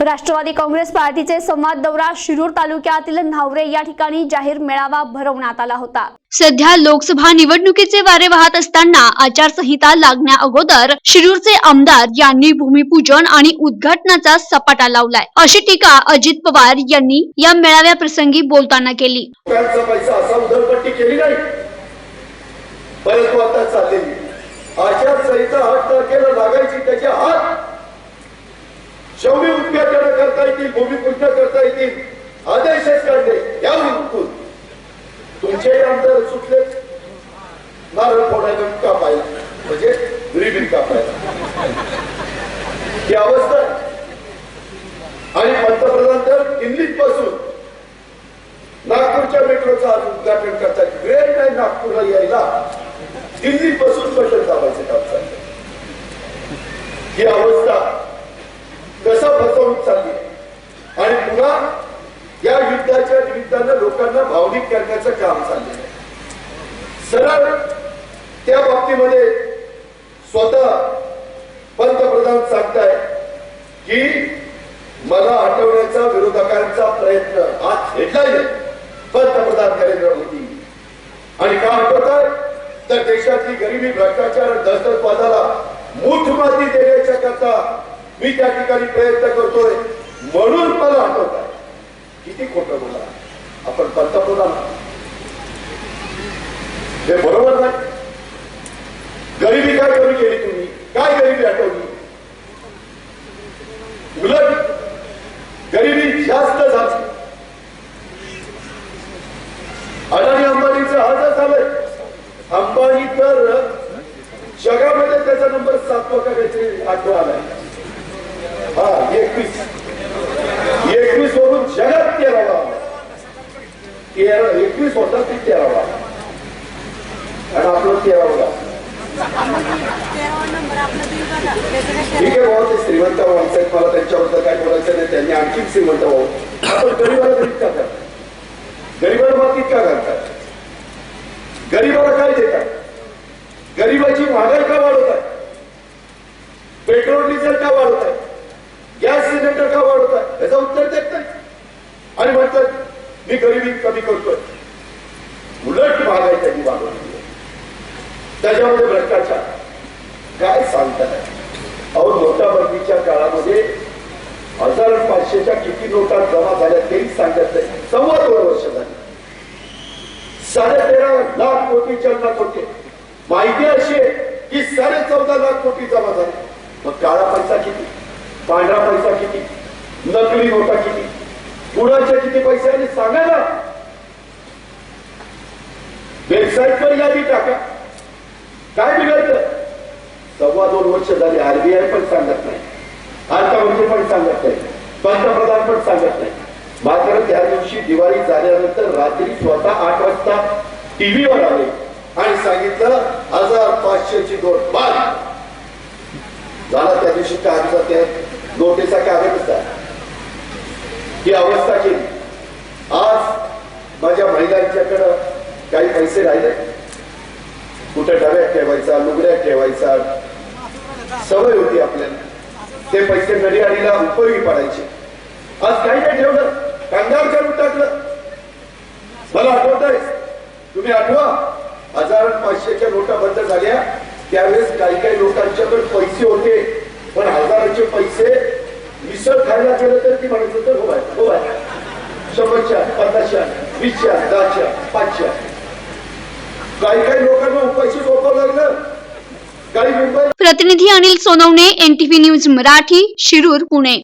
राष्ट्रवादी काँग्रेस पार्टीचे संवाद दौरा शिरूर तालुक्यातील न्हावरे या ठिकाणी जाहीर मेळावा भरवण्यात आला होता. सध्या लोकसभा निवडणुकीचे वारे वाहत असताना आचारसंहिता लागण्या अगोदर शिरूरचे आमदार यांनी भूमिपूजन आणि उद्घाटनाचा सपाटा लावलाय. अशी टीका अजित पवार यांनी या मेळाव्या प्रसंगी बोलताना केली. लोकांचा पैसा असा उधळपट्टी केली नाही परंतु आता चाललेली आचारसंहिता आठ तारखेला लागायची त्याचे हात शौर्य उद्घाटन करता येतील भूमिपूजन करता येतील. आदेशच काढले या उठून तुमचे आमदार सुटले. नारळ फोडायला कापायला. म्हणजे रिबिन कापायला. ही अवस्था आणि पंतप्रधान तर दिल्लीत पासून नागपूरच्या मेट्रोचं आज उद्घाटन करतात ग्रेट नाही नागपूरला यायला. दिल्ली पासून काम चाललेलं आहे सरळ त्या बाबतीमध्ये स्वतः पंतप्रधान सांगताय की मला हटवण्याचा विरोधकांचा प्रयत्न आज हेडलाईन पंतप्रधान नरेंद्र मोदी. आणि का हटवताय तर देशातली गरिबी भ्रष्टाचार दहशतवादाला मूठ माती देण्याच्या करता मी त्या ठिकाणी प्रयत्न करतोय. म्हणून मला हटवताय किती खोटं बोला आपण पंतप्रधान आहात. हे बरोबर नाही. गरिबी काय कमी केली तुम्ही? काय गरिबी आठवली? उलट गरिबी जास्त झाली. अडाणी अंबानीचं आज झालंय. अंबानी तर जगामध्ये त्याचा नंबर सातवा का काहीतरी आठवा आलाय हा एकवीस एकवीस वरून जगात तेरावा आला. तेरा एकवीस होता ती तेरावा आणि आपलं तेरावा तेरावा नंबर आपला बिल बघा त्याचं काय ठीक आहे भाऊ ते श्रीमंत माणसात मला त्यांच्याबद्दल काय बोलायचं नाही त्यांनी आणखी श्रीमंत भाऊ. आपण गरीबाला गरीब का करतात? गरीबाला मातीत का घालतात गरीबाला काय देतात? गरीबाची महागाई का वाढवत आहे पेट्रोल डिझेल का वाढवत आहे गॅस सिलेंडर का वाढवत आहे याचं उत्तर देत नाही. आणि म्हणतात मी गरिबी कमी करतोय. उलट महागाई त्यांनी वाढवली. त्याच्यामध्ये भ्रष्टाचार. काय सांगतात काळामध्ये हजार पाचशेच्या किती नोटा जमा झाल्या तेही सांगत नाही. सव्वा दोन वर्ष झाली. साडे तेरा लाख कोटी चलनात होते. माहिती अशी आहे की साडे चौदा लाख कोटी जमा झाले. मग काळा पैसा किती? पांढरा पैसा किती? नकली नोटा किती? कुणाच्या किती पैसे आले? सांगा ना. वेबसाईटवर यादी टाका. काय बिघडतं? सव्वा दोन वर्ष झाली आरबीआय पण सांगत नाही. अर्थमंत्री पण सांगत नाही. पंतप्रधान पण सांगत नाही. मात्र त्या दिवशी दिवाळी झाल्यानंतर रात्री स्वतः आठ वाजता टीव्हीवर आले आणि सांगितलं हजार पाचशेची नोट बाद झाला त्या दिवशी कागदा त्या नोटेचा कागद होता ही अवस्था केली. आज माझ्या महिलांच्याकडं काही पैसे राहिले. कुठं डब्यात ठेवायचा लुगड्यात ठेवायचा. सवय होती आपल्याला. ते पैसे नडीआडीला उपयोगी पडायचे. आज काही नाही ठेवलं कांदार करून टाकलं. मला आठवत आहे तुम्ही आठवा हजार पाचशेच्या नोटा बंद झाल्या. त्यावेळेस काही काही लोकांच्याकडे पैसे होते पण हजाराचे पैसे मिसळ खायला गेलं तर ती म्हणत होतं हो आहे हो बाय शंभरच्या पन्नासच्या वीसच्या दहाच्या पाचच्या. काही काही लोकांना पैसे झोपावं लागलं. प्रतिनिधी अनिल सोनवणे एनटीव्ही न्यूज मराठी शिरूर पुणे.